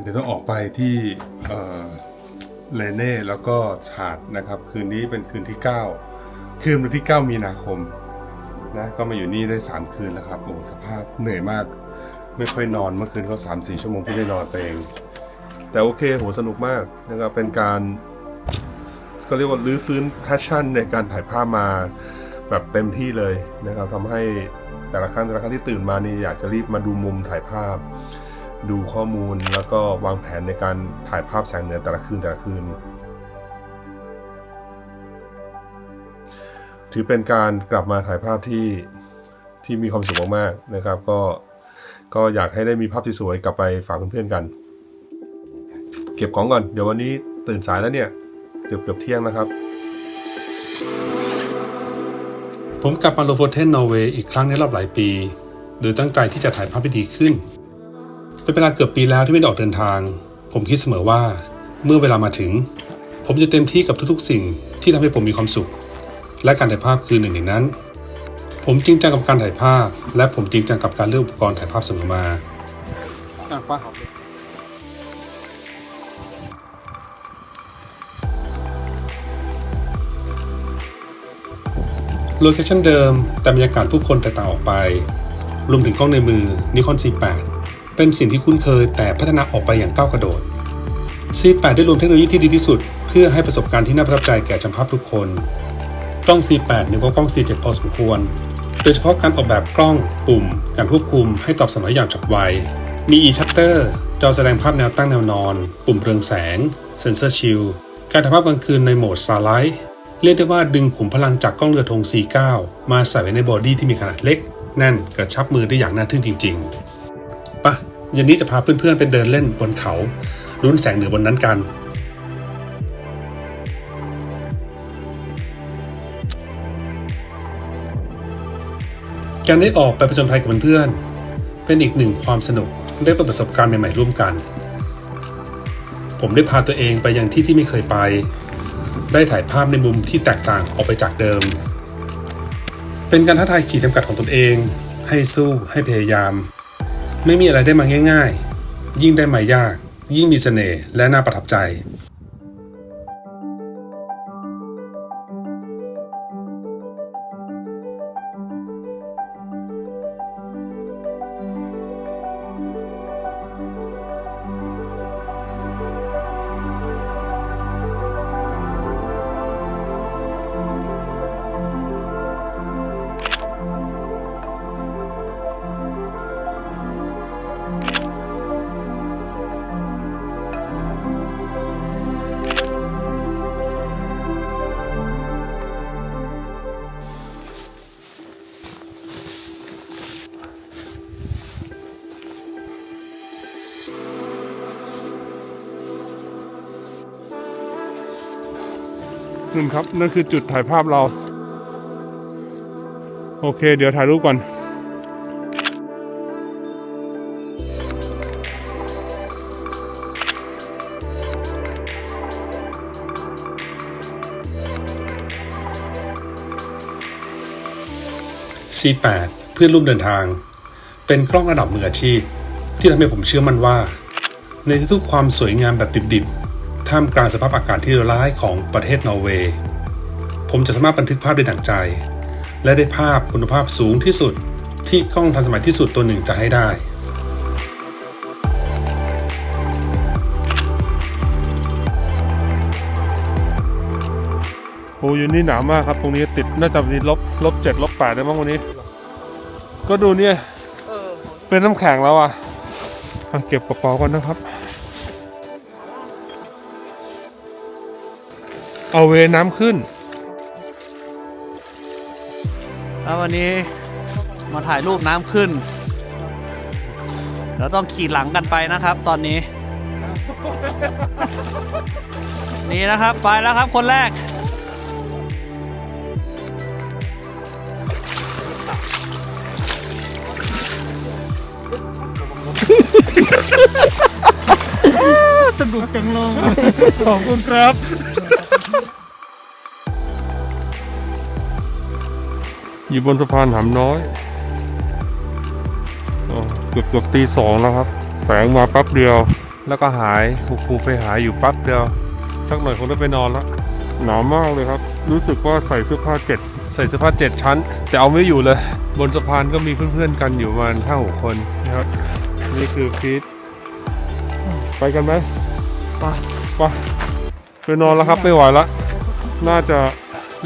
เดี๋ยวต้องออกไปที่เอ่อเลเน่แล้วก็ฉาดนะครับ คืนนี้เป็นคืนที่ 9 คืนวันที่ 9 มีนาคมนะก็มาอยู่นี่ได้ 3 คืนแล้วครับโอ้สภาพเหนื่อยมาก ไม่ค่อยนอนเมื่อคืนเขา3 4ชั่วโมงเพิ่งได้นอนไปเอง แต่โอเคโหสนุกมากนะครับเป็นการก็เรียกว่ารื้อฟื้นแพชชั่นในการถ่ายภาพมาแบบเต็มที่เลยนะครับทำให้แต่ละครั้งแต่ละครั้งที่ตื่นมานี่อยากจะรีบมาดูมุมถ่ายภาพ ดูข้อมูลแล้วก็วางแผนในการถ่ายภาพแสงเหนือแต่ละคืนแต่ละคืน ถือเป็นการกลับมาถ่ายภาพที่ที่มีความสุขมากๆนะครับ ก็ก็อยากให้ได้มีภาพที่สวยกลับไปฝากเพื่อนๆกัน เก็บของก่อนเดี๋ยววันนี้ตื่นสายแล้วเนี่ยเกือบเกือบเที่ยงนะครับ ผมกลับมาโลโฟเทนนอร์เวย์อีกครั้งในรอบหลายปี โดยตั้งใจที่จะถ่ายภาพให้ดีขึ้น เป็นเวลาเกือบปีแล้วที่ไม่ได้ออกเดินทาง ผมคิดเสมอว่า เมื่อเวลามาถึง ผมจะเต็มที่กับทุกๆ สิ่งที่ทำให้ผมมีความสุข และการถ่ายภาพคือหนึ่งในนั้น ผมจริงจังกับการถ่ายภาพ และผมจริงจังกับการเลือกอุปกรณ์ถ่ายภาพเสมอมาอะป้าโลเคชั่นเดิมแต่บรรยากาศผู้คนแตกต่างออกไป รวมถึงกล้องในมือ Nikon C8 เป็นสิ่งที่คุ้นเคยแต่พัฒนาออกไปอย่างก้าวกระโดด C8 ได้รวมเทคโนโลยีที่ดีที่สุด เพื่อให้ประสบการณ์ที่น่าประทับใจแก่ช่างภาพทุกคน กล้อง C8 เหนือกว่ากล้อง C7 พอสมควร โดยเฉพาะการออกแบบกล้องปุ่ม การควบคุมให้ตอบสนองอย่างฉับไว มี e-shutter จอแสดงภาพแนวตั้งแนวนอน ปุ่มเรืองแสง เซนเซอร์ชิลการถ่ายภาพกลางคืนในโหมด Starlight เรียกได้ว่าดึงขุมพลังจากกล้องเรือธง C9 มาใส่ไว้ในบอดี้ที่มีขนาดเล็ก แน่นกระชับมือได้อย่างน่าทึ่งจริง ๆ ปะเย็นนี้จะพาเพื่อนๆไปเดินเล่นบนเขาลุ้นแสงเหนือบนนั้นกัน การได้ออกไปผจญภัยกับเพื่อนๆเป็นอีกหนึ่งความสนุกได้ปิดประสบการณ์ใหม่ๆร่วมกัน ผมได้พาตัวเองไปยังที่ที่ไม่เคยไป ได้ถ่ายภาพในมุมที่แตกต่างออกไปจากเดิม เป็นการท้าทายขีดจำกัดของตนเอง ให้สู้ให้พยายาม ไม่มีอะไรได้มาง่าย ๆ ยิ่งได้มายาก ยิ่งมีเสน่ห์และน่าประทับใจ นั่นครับ นั่นคือจุดถ่ายภาพเรา โอเค เดี๋ยวถ่ายรูปก่อน C8 เพื่อนร่วมเดินทาง เป็นกล้องระดับมืออาชีพ ที่ทำให้ผมเชื่อมั่นว่า ในทุกความสวยงามแบบดิบๆ ท่ามกลางสภาพอากาศที่ร้ายของประเทศนอร์เวย์ ผมจะสามารถบันทึกภาพได้ดั่งใจ และได้ภาพคุณภาพสูงที่สุดที่กล้องทันสมัยที่สุดตัวหนึ่งจะให้ได้โอ้ยนี่หนาวมากครับ ตรงนี้ติดน่าจะมีลบลบเจ็ดลบแปดได้มั้งวันนี้ ก็ดูเนี่ยเป็นน้ำแข็งแล้วอะอะเก็บกระเป๋าก่อนนะครับ เอาเวน้ำขึ้น แล้ววันนี้มาถ่ายรูปน้ำขึ้นเราต้องขี่หลังกันไปนะครับ ตอนนี้ นี่นะครับไปแล้วครับคนแรก สนุกจังเลย ขอบคุณครับ อยู่บนสะพานหำน้อยอ๋อเกือบเกือบตีสองแล้วครับ แสงมาแป๊บเดียว แล้วก็หายครูครูไปหายอยู่แปั๊บเดียวสักหน่อยคงได้ไปนอนแล้วหนาวมากเลยครับ รู้สึกว่าใส่เสื้อผ้าเจ็ดใส่เสื้อผ้าเจ็ดชั้น แต่เอาไม่อยู่เลย บนสะพานก็มีเพื่อนๆกันอยู่ประมาณห้าหกคนนะครับ นี่คือพีทไปกันไหมไปไปไปนอนแล้วครับไม่ไหวแล้วน่าจะ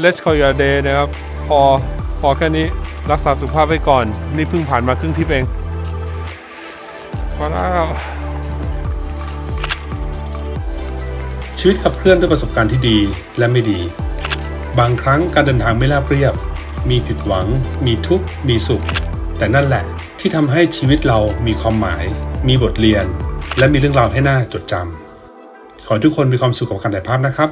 let's call your day นะครับ พอ พอแค่นี้รักษาสุขภาพไว้ก่อน นี่เพิ่งผ่านมาครึ่งทริปเองมาแล้วชีวิตขับเคลื่อนด้วยประสบการณ์ที่ดีและไม่ดี บางครั้งการเดินทางไม่ราบเรียบ มีผิดหวัง มีทุกข์ มีสุข แต่นั่นแหละที่ทำให้ชีวิตเรามีความหมาย มีบทเรียน และมีเรื่องราวให้น่าจดจำขอให้ทุกคนมีความสุขกับการถ่ายภาพนะครับ